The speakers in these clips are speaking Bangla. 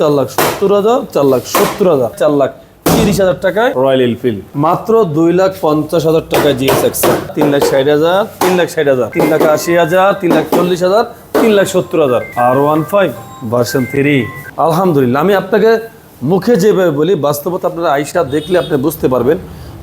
চার লাখ সত্তর হাজার, চার লাখ সত্তর হাজার, চার লাখ তিরিশ হাজার টাকায় রয়্যাল এনফিল্ড মাত্র দুই লাখ পঞ্চাশ হাজার টাকায় জিএসএক্স তিন লাখ ষাট হাজার, তিন লাখ ষাট হাজার, তিন লাখ আশি হাজার, তিন লাখ চল্লিশ হাজার, তিন লাখ সত্তর হাজার। R one five version three আলহামদুলিল্লাহ, আমি আপনাকে মুখে যেভাবে বলি, বাস্তবতা আপনারা আইসা দেখলে আপনি বুঝতে পারবেন।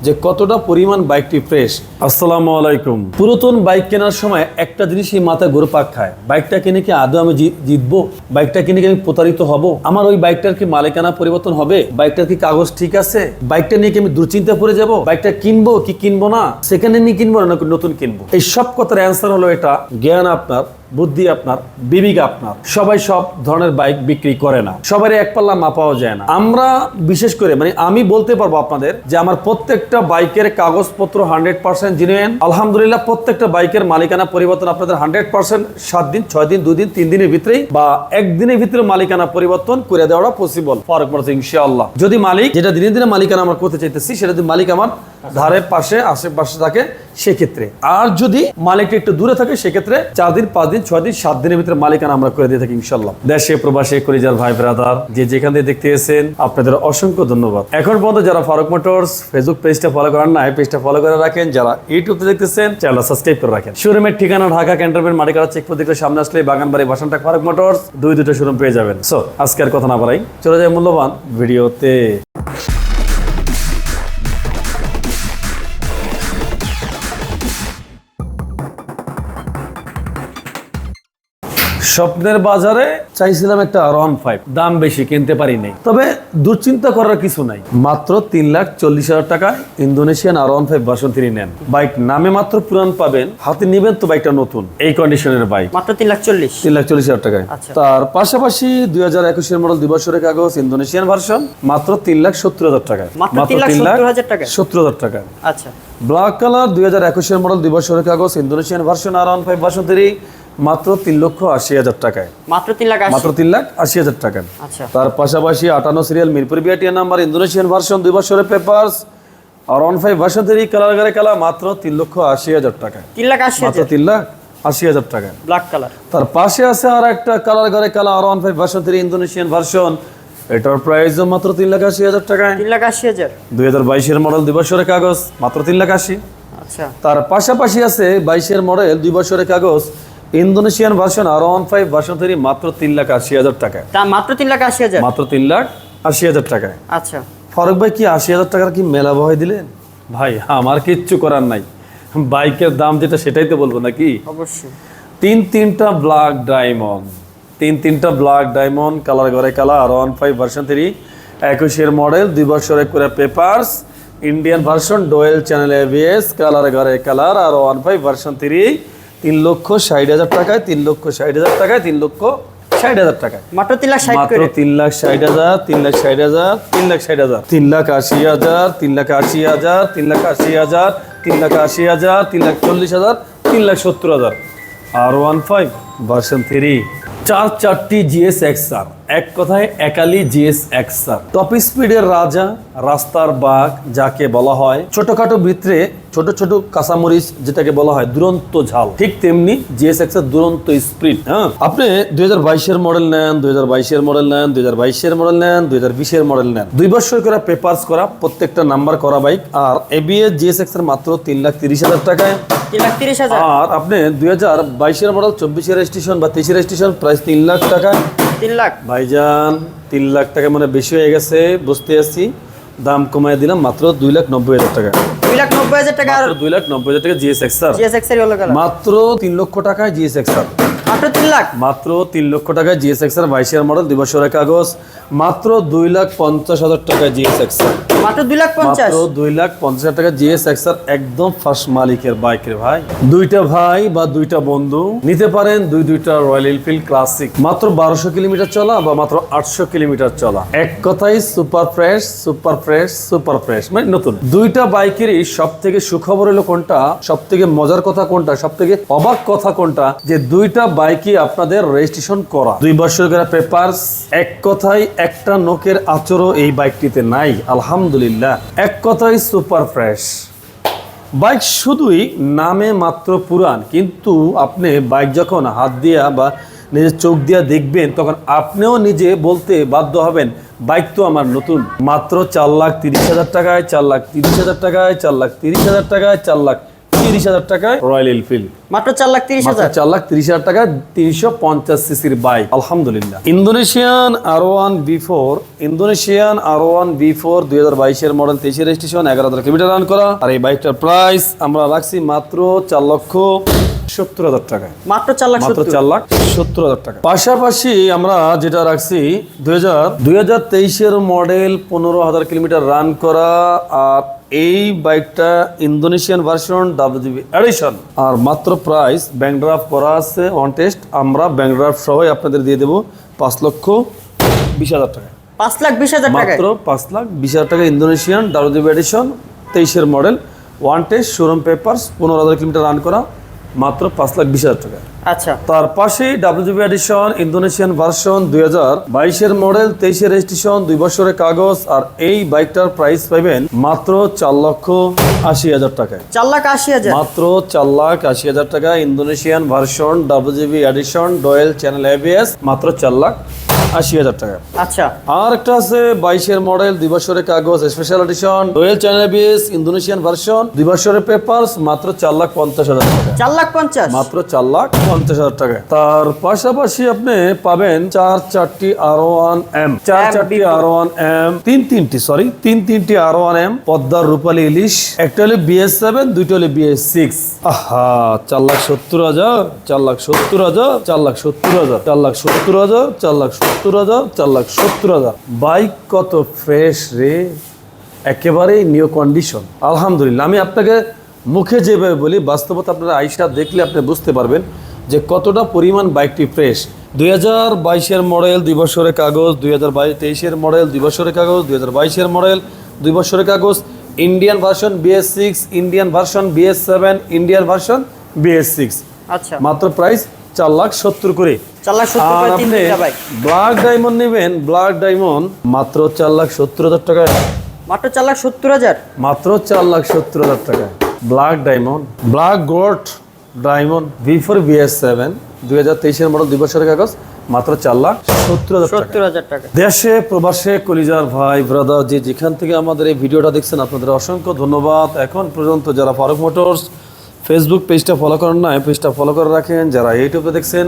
যে কতটা পরিমাণ বাইকটি ফ্রেশ আসসালামু আলাইকুম। পুরাতন বাইক কেনার সময় একটা জিনিসই মাথায় ঘুরপাক খায়। বাইকটা কিনে কি আদৌ আমি জিতবো? বাইকটা কিনে কি আমি প্রতারিত হব? আমার ওই বাইকটার কি মালিকানা পরিবর্তন হবে? বাইকটার কি কাগজ ঠিক আছে? বাইকটা নিয়ে কি আমি দুশ্চিন্তা পড়ে যাব? বাইকটা কিনবো কি কিনবো না? সেখানে নিয়ে কিনবো না নতুন কিনবো? এই সব কথার অ্যান্সার হলো এটা জ্ঞান আপনার। বুদ্ধি আপনার, বিবেক আপনার। সবাই সব ধরনের বাইক বিক্রি করে না। সবারই এক পাল্লা মাপাও যায় না। আমরা বিশেষ করে মানে আমি বলতে পারব আপনাদের যে আমার প্রত্যেকটা বাইকের কাগজপত্র হান্ড্রেড পার্সেন্ট জিনুয়েন আলহামদুলিল্লাহ, প্রত্যেকটা বাইকের মালিকানা পরিবর্তন আপনাদের হান্ড্রেড পার্সেন্ট। সাত দিন, ছয় দিন, দুই দিন, তিন দিনের ভিতরেই বা একদিনের ভিতরে মালিকানা পরিবর্তন করে দেওয়াটা পসিবল ফারুক মারছে ইনশাআল্লাহ। যদি মালিক, যেটা দিনে দিনে মালিকানা আমরা করতে চাইতেছি, সেটা যদি মালিক আমার ধারের পাশে, আশেপাশে থাকে, সেক্ষেত্রে। আর যদি মালিকটা একটু দূরে থাকে, সেক্ষেত্রে চার দিন, পাঁচ দিন, ছয় দিন, সাত দিনের ভিতরে মালিকানা আমরা করে দিয়ে থাকি ইনশাল্লাহ দেশে, প্রবাসে, কলিজার ভাই, ব্রাদার, যে যেখান থেকে দেখতে এসেছেন, আপনাদের অসংখ্য ধন্যবাদ। এখন পর্যন্ত যারা ফারুক মোটরস ফেসবুক পেজটা ফলো করেন না পেজটা ফলো করে রাখেন। যারা ইউটিউবে দেখতেছেন চ্যানেলটা সাবস্ক্রাইব করে রাখেন। শোরুমের ঠিকানা ঢাকা ক্যান্টনমেন্ট মাটিকারা চেক দেখলে সামনে আসলে বাগানবাড়ি বাসনটাক ফারুক মোটরস। দুই দুটো শোরুম পেয়ে যাবেন। সো আজকে আর কথা না বাড়াই, চলে যায় মূল্যবান ভিডিওতে। স্বপ্নের বাজারে চাইছিলাম একটা ওয়ান ফাইভ দাম বেশি কিনতে পারি নাই। তবে দুশ্চিন্তা করার কিছু নাই। মাত্র তিন লাখ চল্লিশ হাজার টাকায় Indonesian R one five version three নেন। বাইক নামে মাত্র পুরান পাবেন হাতে নিবেন তো বাইকটা নতুন। এই কন্ডিশনের বাইক। মাত্র তিন লাখ চল্লিশ। তিন লাখ চল্লিশ হাজার টাকায়। আচ্ছা। তার পাশাপাশি দুই হাজার একুশের মডেল দুই বছরের কাগজ ইন্দোনেশিয়ান ভার্সন মাত্র তিন লাখ সত্তর হাজার টাকায়। মাত্র তিন লাখ সত্তর হাজার টাকায়? সত্তর হাজার টাকায়। আচ্ছা। ব্ল্যাক কালার দুই হাজার একুশের মডেল দুই বছরের কাগজ Indonesian version R one five version three মাত্র তিন লক্ষ আশি হাজার টাকায়। মাত্র তিন লাখ মাত্র তিন লাখ আশি হাজার টাকা আচ্ছা। তার পাশাপাশি আটান্ন সিরিয়াল মিরপুর বিআটিয়া নাম্বার ইন্দোনেশিয়ান ভার্সন দুই বছরের papers R one five version colour গাড়ি কালা মাত্র তিন লক্ষ আশি হাজার টাকা তিন লাখ আশি মাত্র তিন লাখ আশি হাজার টাকা ব্ল্যাক কালার তার পাশে আছে আর একটা কালার গাড়ি কালা R one five version Indonesian version. এটার প্রাইসও মাত্র তিন লাখ আশি হাজার টাকায়। তিন লাখ আশি হাজার। দুই হাজার বাইশের মডেল দুই বছরের কাগজ মাত্র তিন লাখ আশি। আচ্ছা। তার পাশাপাশি আছে বাইশের মডেল দুই বছরের কাগজ Indonesian version R one five version three মাত্র তিন লাখ আশি হাজার টাকায়। তা মাত্র তিন লাখ আশি হাজার? মাত্র তিন লাখ আশি হাজার টাকায়। আচ্ছা। ফারুক ভাই কি আশি হাজার টাকার কি মেলা ভয় দিলেন? ভাই আমার কিচ্ছু করার নাই। বাইকের দাম যেটা সেটাই তো বলব নাকি? অবশ্যই। তিন তিনটা ব্ল্যাক ডায়মন্ড। তিন তিনটা ব্ল্যাক ডায়মন্ড কালার ঘরে colour R one five version three একুশের মডেল দুই বছরের করে papers Indian version dual channel ABS colour ঘরে colour R one five version three তিন লক্ষ ষাট হাজার টাকায় তিন লক্ষ ষাট হাজার টাকায় তিন লক্ষ ষাট হাজার টাকায় মাত্র তিন লাখ মাত্র তিন লাখ ষাট হাজার তিন লাখ ষাট হাজার তিন লাখ ষাট হাজার তিন লাখ আশি হাজার তিন লাখ আশি হাজার তিন লাখ আশি হাজার তিন লাখ আশি হাজার তিন লাখ চল্লিশ হাজার তিন লাখ সত্তর হাজার R one five version three চার চারটি জিএস এক্সআর এক কথায় একালি জিএস এক্সআর টপ স্পিডের রাজা রাস্তার বাঘ যাকে বলা হয় ছোটখাটো ভিতরে ছোট ছোট কাঁচামরিচ যেটাকে বলা হয় দুরন্ত ঝাল। ঠিক তেমনি জিএস এক্সআর দুরন্ত স্পিড হ্যাঁ? আপনি দুই হাজার বাইশের মডেল নেন দুই হাজার বাইশের মডেল নেন দুই হাজার বাইশের মডেল নেন দুই হাজার বিশের মডেল নেন। দুই বছর করে পেপার্স করা প্রত্যেকটা নাম্বার করা বাইক আর এবিএস জিএস এক্সআর মাত্র তিন লাখ তিরিশ হাজার টাকায়। আর আপনি দুই হাজার বাইশের মডেল চব্বিশের রেজিস্ট্রেশন বা তেইশের রেজিস্ট্রেশন প্রাইস তিন লাখ টাকা তিন লাখ? ভাইজান তিন লাখ টাকা মানে বেশি হয়ে গেছে বুঝতে আছি দাম কমায় দিলাম মাত্র দুই লাখ নব্বই হাজার টাকা। দুই লাখ নব্বই হাজার টাকা আর দুই লাখ নব্বই হাজার টাকা জিএস এক্সার জিএস মাত্র তিন লক্ষ টাকায় জিএস এক্সার মাত্র তিন লাখ? মাত্র তিন লক্ষ টাকায় জিএস এক্সার বাইশের মডেল দুই বছরের কাগজ। মাত্র দুই লাখ পঞ্চাশ হাজার টাকায় জিএস এক্সার কথাই মানে সব থেকে সুখবর হলো কোনটা? সব থেকে মজার কথা কোনটা? সব থেকে অবাক কথা কোনটা? যে দুইটা বাইকই আপনাদের রেজিস্ট্রেশন করা। দুই বছর করে পেপার্স এক কথায় একটা নোকের আচরও এই বাইকটিতে নাই। আলহামদুলিল্লাহ। এক কথাই সুপার ফ্রেশ। বাইক শুধুই নামে মাত্র পুরান কিন্তু আপনি বাইক যখন হাত দিয়া বা নিজের চোখ দিয়া দেখবেন, তখন আপনিও নিজে বলতে বাধ্য হবেন, বাইক তো আমার নতুন। মাত্র চার লাখ তিরিশ হাজার টাকায়, চার লাখ তিরিশ হাজার টাকায়, চার লাখ তিরিশ হাজার টাকায়, চার লাখ তিরিশ হাজার টাকায় রয়্যাল এনফিল্ড মাত্র চার লাখ তিরিশ হাজার? চার লাখ তিরিশ হাজার টাকা তিনশো পঞ্চাশ সিসির বাইক। আলহামদুলিল্লাহ। Indonesian R one B four Indonesian R one B four দুই হাজার বাইশের মডেল তেইশের রেজিস্ট্রেশন এগারো হাজার কিলোমিটার রান করা। আর এই বাইকটার প্রাইস আমরা রাখছি মাত্র চার লক্ষ সত্তর হাজার টাকায় মাত্র চার লাখ মাত্র চার লাখ সত্তর হাজার টাকা। পাশাপাশি আমরা যেটা রাখছি দুই হাজার দুই হাজার তেইশের মডেল পনেরো হাজার কিলোমিটার রান করা আর এই বাইকটা Indonesian version WGB edition R মাত্র প্রাইস ব্যাংক ড্রাফট করা আছে অন টেস্ট আমরা ব্যাংক ড্রাফট সবাই আপনাদের দিয়ে দেবো পাঁচ লক্ষ বিশ হাজার টাকা। পাঁচ লাখ বিশ হাজার মাত্র পাঁচ লাখ বিশ হাজার টাকা ইন্দোনেশিয়ান ডাব্লিউজিবি এডিশন তেইশের model one test showroom papers পনেরো হাজার কিলোমিটার রান করা। মাত্র পাঁচ লাখ বিশ হাজার টাকা। আচ্ছা। তার পাশে ডাব্লিউজিবি এডিশন ইন্দোনেশিয়ান ভার্সন দুই হাজার বাইশের মডেল তেইশের রেজিস্ট্রেশন দুই বছরের কাগজ আর এই বাইকটার প্রাইস পাবেন মাত্র চার লক্ষ আশি হাজার টাকা চার লাখ আশি হাজার। মাত্র চার লাখ আশি হাজার টাকা Indonesian version WGB edition dual channel ABS মাত্র চার লাখ আশি হাজার টাকা। আচ্ছা। আর একটা আছে বাইশের মডেল দুই বছরের কাগজ special edition dual channel ABS Indonesian version দুই বছরের পেপারস মাত্র চার লাখ পঞ্চাশ হাজার টাকা। চার লাখ পঞ্চাশ? মাত্র চার লাখ পঞ্চাশ হাজার টাকা। তার পাশাপাশি আপনি পাবেন চার চারটি আর ওয়ান এম চার চারটি আর ওয়ান এম তিন তিনটি সরি তিন তিনটি আর ওয়ান এম পদ্মার রূপালী ইলিশ একটা হলে বিএস সেভেন দুইটা হলে বিএস সিক্স আহা চার লাখ সত্তর হাজার চার লাখ সত্তর হাজার চার লাখ সত্তর হাজার চার লাখ সত্তর হাজার চার লাখ সত্তর হাজার চার লাখ সত্তর হাজার। বাইক কত ফ্রেশ রে? একেবারেই নিউ কন্ডিশন আলহামদুলিল্লাহ। আমি আপনাকে মুখে যেভাবে বলি বাস্তবতা আপনারা আইসা দেখলে আপনি বুঝতে পারবেন যে কতটা পরিমাণ বাইকটি ফ্রেশ। দুই হাজার বাইশের মডেল দুই বছরের কাগজ দুই হাজার বাইশ তেইশের মডেল দুই বছরের কাগজ দুই হাজার বাইশের মডেল দুই বছরের কাগজ Indian version BS six Indian version BS seven Indian version BS six আচ্ছা। মাত্র প্রাইস চার লাখ সত্তর করে। আর আপনি ব্ল্যাক ডায়মন্ড নেবেন ব্ল্যাক ডায়মন্ড মাত্র চার লাখ সত্তর হাজার টাকায় মাত্র চার লাখ সত্তর হাজার? মাত্র চার লাখ সত্তর হাজার টাকা। Black diamond black gold diamond V four BS seven দুই হাজার তেইশের মডেল দুই বছরের কাগজ মাত্র চার লাখ সত্তর সত্তর হাজার টাকা। দেশে প্রবাসে কলিজার ভাই ব্রাদার যে যেখান থেকে আমাদের এই ভিডিওটা দেখছেন আপনাদের অসংখ্য ধন্যবাদ। এখন পর্যন্ত যারা ফারুক মোটরস ফেসবুক পেজটা ফলো করেন না পেজটা ফলো করে রাখেন। যারা ইউটিউবে দেখছেন,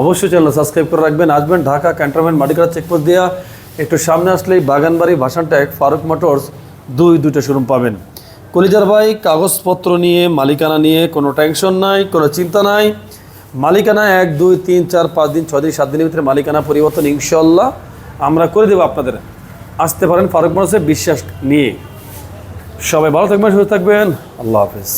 অবশ্যই চ্যানেল সাবস্ক্রাইব করে রাখবেন। আসবেন ঢাকা ক্যান্টনমেন্ট মাটিকারা চেকপোস্ট দিয়া। একটু সামনে আসলেই বাগানবাড়ি ভাসানট্যাক ফারুক মোটরস দুই, দুইটা শোরুম পাবেন। কলিজার ভাই, কাগজপত্র নিয়ে, মালিকানা নিয়ে কোনো টেনশন নাই, কোনো চিন্তা নাই। মালিকানা এক, দুই, তিন, চার, পাঁচ দিন, ছয় দিন, সাত দিনের ভিতরে মালিকানা পরিবর্তন ইনশাল্লাহ আমরা করে দেবো আপনাদের। আসতে পারেন ফারুক মোটরসে, বিশ্বাস নিয়ে। সবাই ভালো থাকবেন, সুস্থ থাকবেন। আল্লাহ হাফিজ।